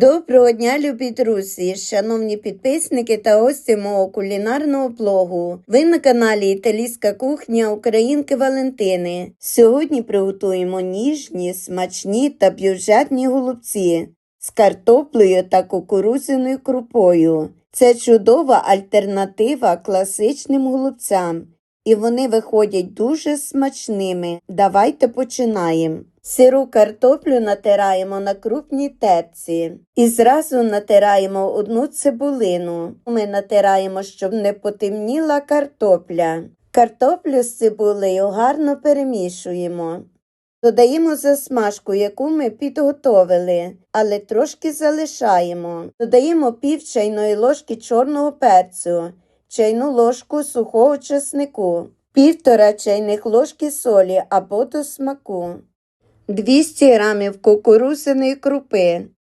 Доброго дня, любі друзі, шановні підписники та гості мого кулінарного блогу. Ви на каналі Італійська кухня Українки Валентини. Сьогодні приготуємо ніжні, смачні та бюджетні голубці з картоплею та кукурудзяною крупою. Це чудова альтернатива класичним голубцям, і вони виходять дуже смачними. Давайте починаємо. Сиру картоплю натираємо на крупній терці і зразу натираємо одну цибулину. Ми натираємо, щоб не потемніла картопля. Картоплю з цибулею гарно перемішуємо. Додаємо засмажку, яку ми підготовили, але трошки залишаємо. Додаємо пів чайної ложки чорного перцю, чайну ложку сухого часнику, півтора чайних ложки солі або до смаку. 200 грамів кукурусиної крупи,